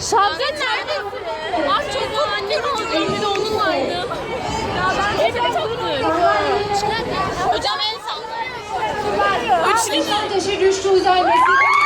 Şabzet neredesin? Ah çok annem olacağım bir de. Ya ben de çoktur. Hocam en son. Üçlü mü? Taşı Uzay Meslek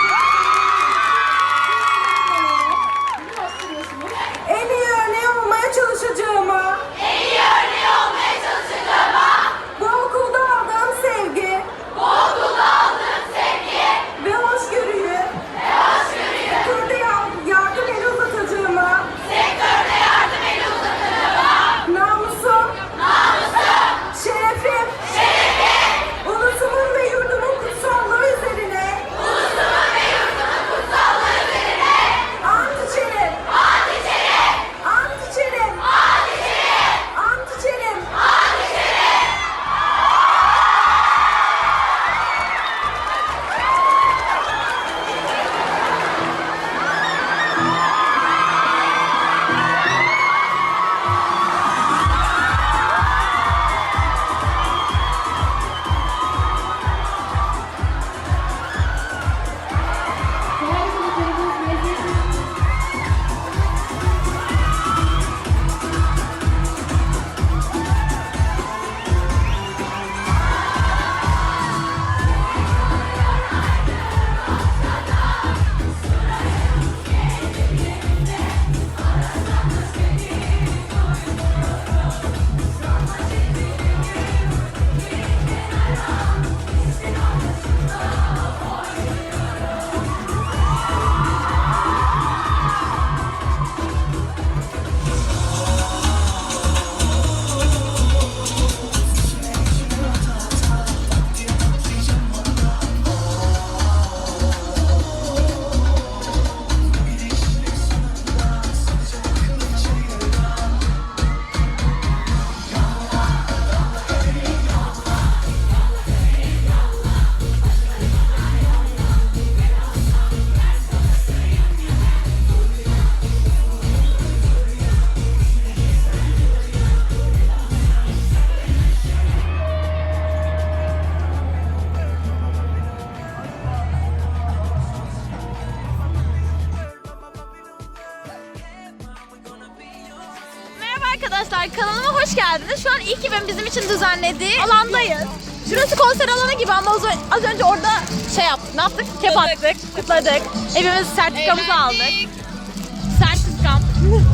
geldiniz. Şu an ilk evim bizim için düzenlediği alandayız. Şurası konser alanı gibi ama az az önce orada şey yaptık. Ne yaptık? Kep attık, kutladık. Evimiz sertifikamızı aldık. Sertifikam.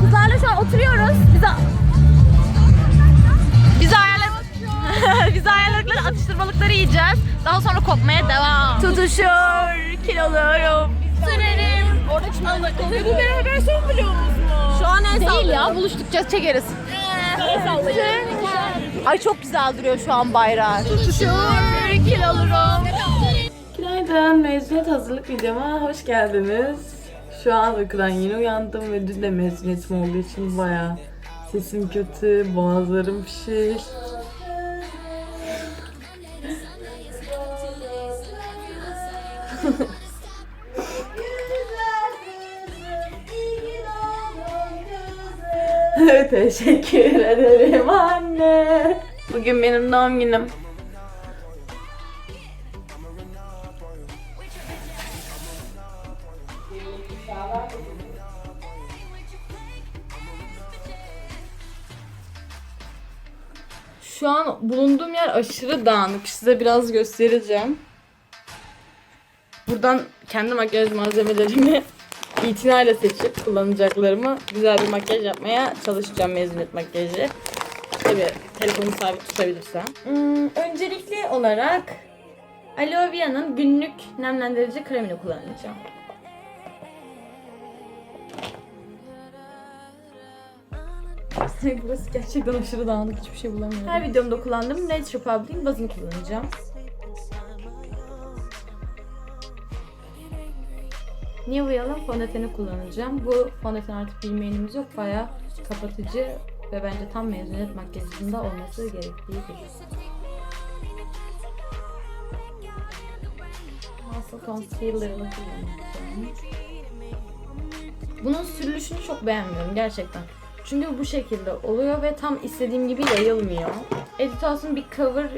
Kızlarla şu an oturuyoruz. Bize bize ayarladık. bize ayarladıkları atıştırmalıkları yiyeceğiz. Daha sonra kopmaya devam. Tutuşur, kiloluyorum. Sürerim. Orada oluyor? Bu beraber son vlogumuz Değil ya, buluştukça çekeriz. Ay çok güzel duruyor şu an bayrağı. Tutuşur, kilolurum. Günaydın, mezuniyet hazırlık videoma hoş geldiniz. Şu an uykudan yeni uyandım ve dün de mezuniyetim olduğu için bayağı sesim kötü, boğazlarım şiş. Teşekkür ederim anne. Bugün benim doğum günüm. Şu an bulunduğum yer aşırı dağınık. Size biraz göstereceğim. Buradan kendi makyaj malzemelerimi itinayla seçip kullanacaklarımı güzel bir makyaj yapmaya çalışacağım mezuniyet makyajı. Tabii telefonu sabit tutabilirsem. Hmm, öncelikli olarak Aloe Vera'nın günlük nemlendirici kremini kullanacağım. Burası gerçekten aşırı dağınık hiçbir şey bulamıyorum. Her videomda kullandığım Nature Republic'in bazını kullanacağım. Nivea'nın fondöteni kullanacağım. Bu fondöten artık bilmeyenimiz yok. Bayağı kapatıcı ve bence tam mezuniyet makyajında olması gerektiği gibi. Asıl concealer'ını kullanacağım. Bunun sürülüşünü çok beğenmiyorum gerçekten. Çünkü bu şekilde oluyor ve tam istediğim gibi yayılmıyor. Editos'un bir cover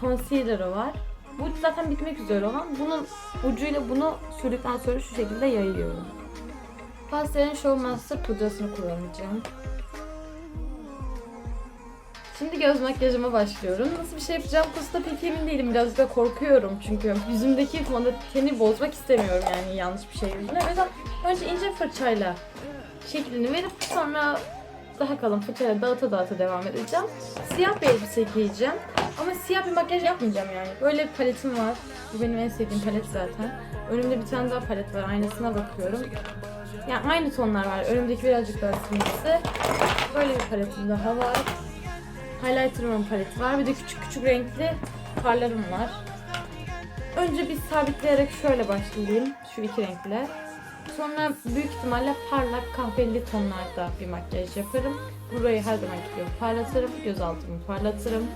concealer'ı var. Bu zaten bitmek üzere olan. Bunun ucuyla bunu sürdükten sonra şu şekilde yayıyorum. Pastel'in Show Master pudrasını kullanacağım. Şimdi göz makyajıma başlıyorum. Nasıl bir şey yapacağım konusunda pek emin değilim. Biraz da korkuyorum çünkü yüzümdeki fondöteni bozmak istemiyorum yani yanlış bir şey yüzüne. O önce ince fırçayla şeklini verip sonra daha kalın fırçayla dağıta dağıta devam edeceğim. Siyah bir elbise giyeceğim. Ama siyah bir makyaj yapmayacağım yani. Böyle bir paletim var. Bu benim en sevdiğim palet zaten. Önümde bir tane daha palet var. Aynasına bakıyorum. Yani aynı tonlar var. Önümdeki birazcık daha simlisi. Böyle bir paletim daha var. Highlighter'ımın paleti var. Bir de küçük küçük renkli farlarım var. Önce bir sabitleyerek şöyle başlayayım. Şu iki renkle. Sonra büyük ihtimalle parlak kahveli tonlarda bir makyaj yaparım. Burayı her zaman gibi parlatırım. Göz altımı parlatırım.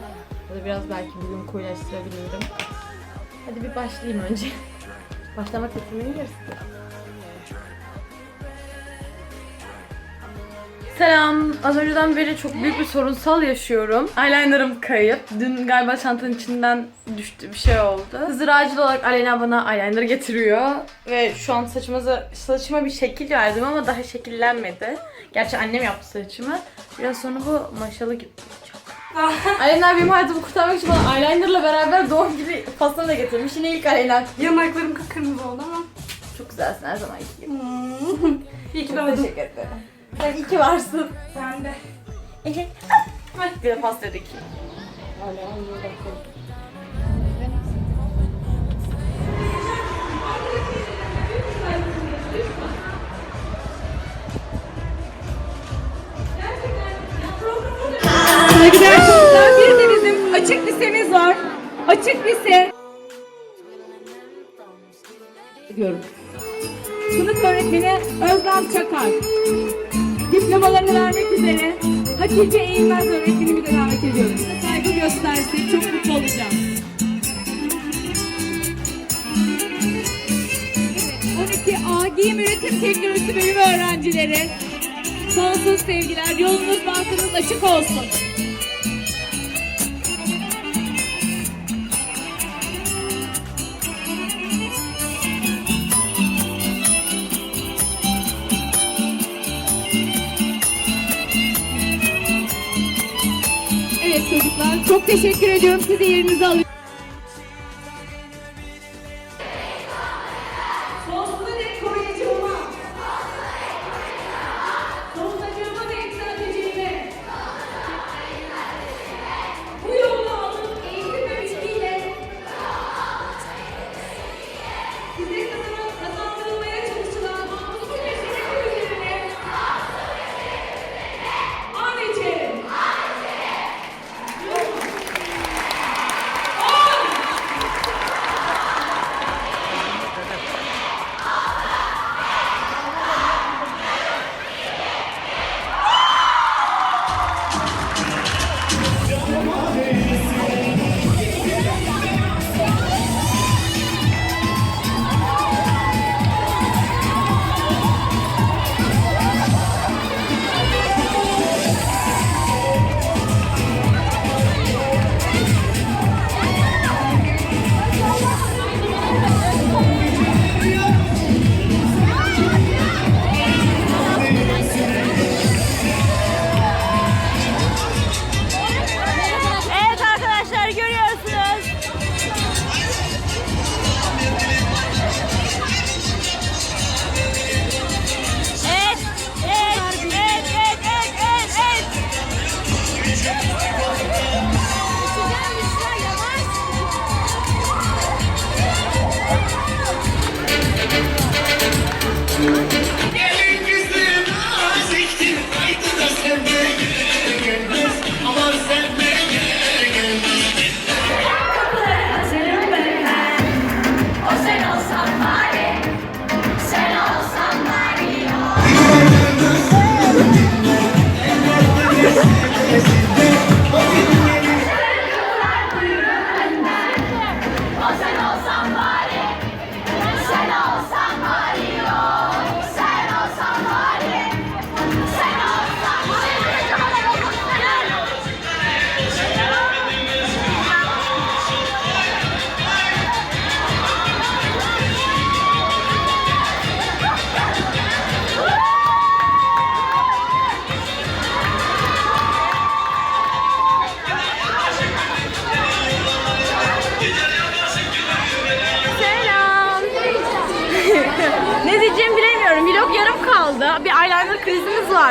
Da biraz belki bugün koyulaştırabilirim. Hadi bir başlayayım önce. Başlamak yarısı. Selam. Az önceden beri çok büyük bir sorunsal yaşıyorum. Eyelinerım kayıp. Dün galiba çantanın içinden düştü bir şey oldu. Hızır acil olarak Alena bana eyeliner getiriyor. Ve şu an saçımıza, saçıma bir şekil verdim ama daha şekillenmedi. Gerçi annem yaptı saçımı. Biraz sonra bu maşalı gibi Alena benim hayatımı kurtarmak için bana eyelinerla beraber doğum günü pastası da getirmiş. Yine ilk Alena. Yanaklarım kıpkırmızı oldu ama. Çok güzelsin her zaman gibi. İyi ki Çok doğdun. teşekkür ederim. Sen iyi ki varsın. Sen de. Bir de pasta dikeyim. Saygıdeğer açık lisemiz var. Açık lise. Diyorum. Sınıf öğretmeni Özlem Çakar. Diplomalarını vermek üzere Hatice Eğilmez öğretmenimi de davet ediyorum. Saygı göstersin. Çok mutlu olacağım. Evet, 12A Giyim Üretim Teknolojisi bölümü öğrencileri. Sonsuz sevgiler. Yolunuz bahtınız açık olsun. Çok teşekkür ediyorum. Sizi yerinize alıyorum.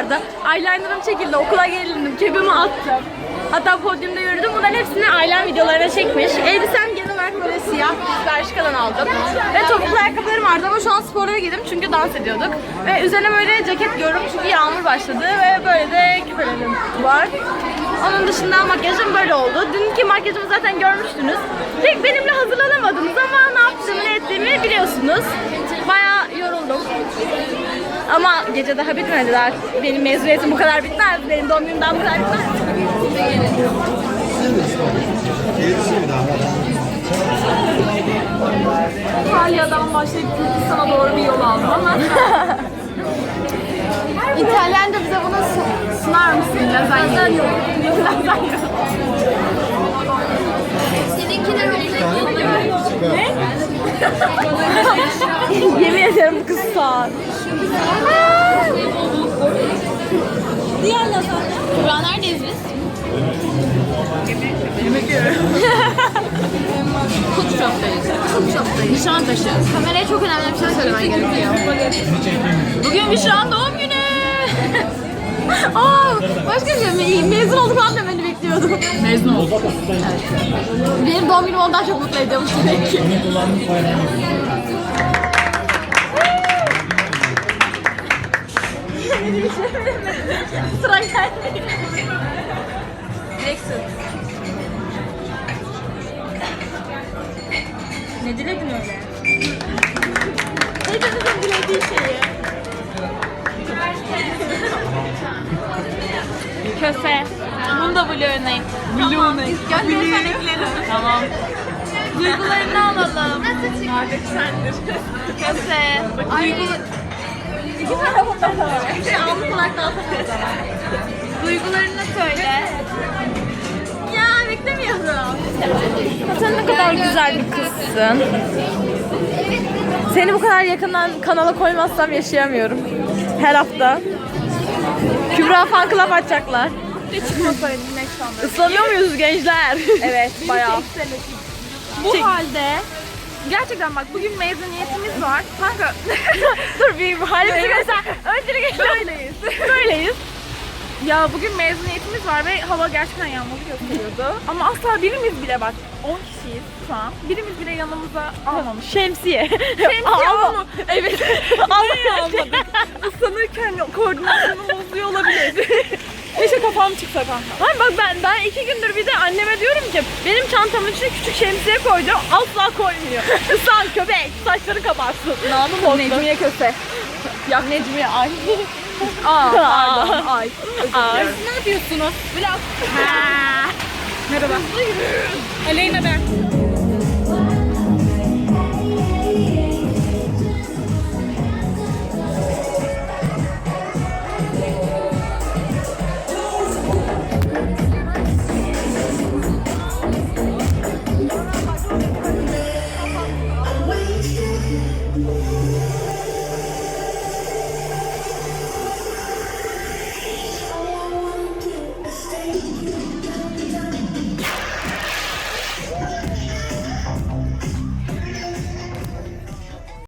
Vardı. Eyelinerım çekildi. Okula geldim. Cebime attım. Hatta podyumda yürüdüm. Bunların hepsini ailen videolarına çekmiş. Elbisem genel olarak böyle siyah. Bershka'dan aldım. Ve topuklu ayakkabılarım vardı ama şu an spora giydim çünkü dans ediyorduk. Ve üzerine böyle ceket giyiyorum çünkü yağmur başladı ve böyle de küpelerim var. Onun dışında makyajım böyle oldu. Dünkü makyajımı zaten görmüştünüz. Pek benimle hazırlanamadınız ama ne yaptığımı ne ettiğimi biliyorsunuz. Bayağı yoruldum. Ama gece daha bitmedi daha. Benim mezuniyetim bu kadar bitmez. Benim doğum günüm daha bu kadar bitmez. İtalya'dan başlayıp Kürdistan'a doğru bir yol aldım ama. İtalyanca bize bunu su- sunar mısın? Lazanya. Lazanya. Yemin ederim bu kız sağ. Diğer lazanya. Kübra neredeyiz biz? Yemek shop'tayız. Food shop'tayız. Nişantaşı. Kameraya çok önemli bir şey söylemen gerekiyor. Bugün Büşra'nın doğum günü. Aa, başka bir şey mi? Mezun olduk falan demeni bekliyordum. Mezun olduk. Benim doğum günüm ondan çok mutlu ediyormuş demek ki. Sıra geldi. Direksin. Ne diledin öyle? Hepimizin dilediği şeyi. Köse. Bunu da Blue'nayım. Blue'nayım. Gönderirsen eklerim. Tamam. Duygularını alalım. Nasıl çıktı? sendir. Köse. Duygu... İki tane bundan da var. Şey alnı kulakta atamıyoruz ama. Duygularını söyle. Ya beklemiyorum. Sen ne kadar güzel bir kızsın. Seni bu kadar yakından kanala koymazsam yaşayamıyorum. Her hafta. Kübra fan club açacaklar. Ne Islanıyor muyuz gençler? Evet bayağı. Bu halde Gerçekten bak bugün mezuniyetimiz var. Kanka dur bir halimizi göster. Öncelikle böyleyiz. Böyleyiz. Ya bugün mezuniyetimiz var ve hava gerçekten yağmurlu gösteriyordu. Ama asla birimiz bile bak 10 kişiyiz şu an. Birimiz bile yanımıza almamış. Şemsiye. Şemsiye alma. Evet. Almayı almadık. Islanırken koordinasyonum bozuyor olabilir. Keşke kafam çıksa kanka. Hayır bak ben ben iki gündür bir de anneme diyorum ki benim çantamın içine küçük şemsiye koydu. Asla koymuyor. Islan köpek. Saçları kapatsın. Namı bozdu. Necmiye köse. Ya Necmiye ay. Aa, pardon. Ay. Ay. Ne yapıyorsunuz? Vlog. Merhaba. Aleyna ben.